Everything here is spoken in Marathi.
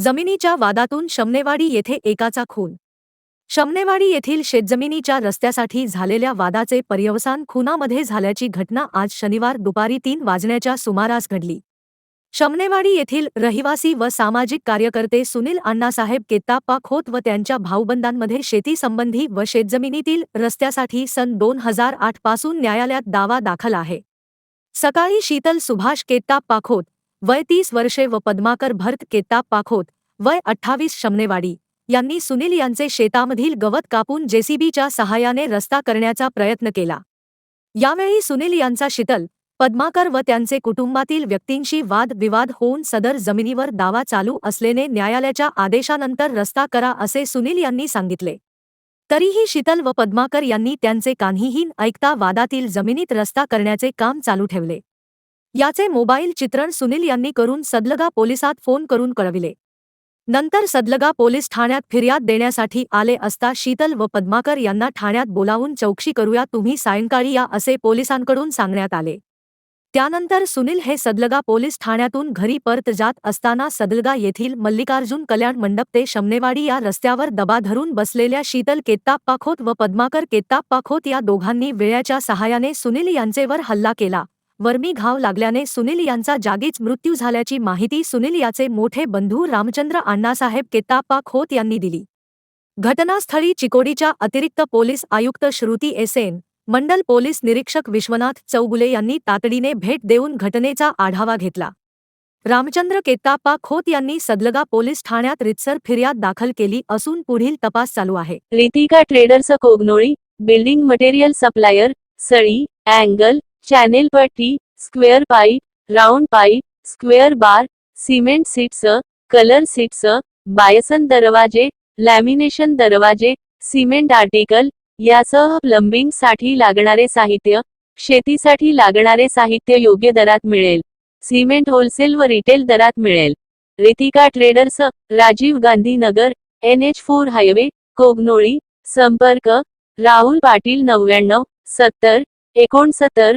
जमिनीच्या वादातून शमनेवाडी येथे एकाचा खून. शमनेवाडी येथील शेतजमिनीच्या रस्त्यासाठी झालेल्या वादाचे पर्यवसान खुनामध्ये झाल्याची घटना आज शनिवार दुपारी तीन वाजण्याच्या सुमारास घडली. शमनेवाडी येथील रहिवासी व सामाजिक कार्यकर्ते सुनील अण्णासाहेब केत्ताप्पा खोत व त्यांच्या भाऊबंदांमध्ये शेतीसंबंधी व शेतजमिनीतील रस्त्यासाठी सन दोन हजार आठपासून न्यायालयात दावा दाखल आहे. सकाळी शीतल सुभाष केत्ताप्पा खोत वय तीस वर्षे व पद्माकर भरत केताप पाखोत वय अठ्ठावीस शमनेवाडी यांनी सुनील यांचे शेतामधील गवत कापून जेसीबीच्या सहाय्याने रस्ता करण्याचा प्रयत्न केला. यावेळी सुनील यांचा शीतल पद्माकर व त्यांचे कुटुंबातील व्यक्तींशी वाद विवाद होऊन सदर जमिनीवर दावा चालू असलेने न्यायालयाच्या आदेशानंतर रस्ता करा असे सुनील यांनी सांगितले. तरीही शीतल व पद्माकर यांनी त्यांचे कान्हीहीन ऐकता वादातील जमिनीत रस्ता करण्याचे काम चालू ठेवले. याचे मोबाईल चित्रण सुनील यांनी करून सदलगा पोलिसात फोन करून कळविले. नंतर सदलगा पोलीस ठाण्यात फिर्याद देण्यासाठी आले असता शीतल व पद्माकर यांना ठाण्यात बोलावून चौकशी करूया तुम्ही सायंकाळी या असे पोलिसांकडून सांगण्यात आले. त्यानंतर सुनील हे सदलगा पोलीस ठाण्यातून घरी परत जात असताना सदलगा येथील मल्लिकार्जुन कल्याण मंडप ते शमनेवाडी या रस्त्यावर दबा धरून बसलेल्या शीतल केत्ताप्पा व पद्माकर केत्ताप्पाखोत या दोघांनी वेळ्याच्या सहाय्याने सुनील यांचेवर हल्ला केला. वर्मी घाव लागल्याने सुनील यांचा जागीच मृत्यू झाल्याची माहिती सुनील याचे मोठे बंधू रामचंद्र अण्णासाहेब केत्ताप्पा खोत यांनी दिली. घटनास्थळी चिकोडीच्या अतिरिक्त पोलीस आयुक्त श्रुती एसेन मंडल पोलीस निरीक्षक विश्वनाथ चौगुले यांनी तातडीने भेट देऊन घटनेचा आढावा घेतला. रामचंद्र केताप्पा खोत यांनी सदलगा पोलीस ठाण्यात रितसर फिर्याद दाखल केली असून पुढील तपास चालू आहे. Ritika traders Kognoli building material supplier सळी angle channel पट्टी square pipe round pipe square bar cement sheets colour sheets Bison दरवाजे लॅमिनेशन दरवाजे सिमेंट आर्टिकल यासह प्लंबिंगसाठी लागणारे साहित्य शेतीसाठी लागणारे साहित्य योग्य दरात मिळेल. सिमेंट होलसेल व रिटेल दरात मिळेल. Ritika traders Rajiv Gandhi Nagar N H four highway Kognoli संपर्क राहुल पाटील नव्याण्णव सत्तर एकोणसत्तर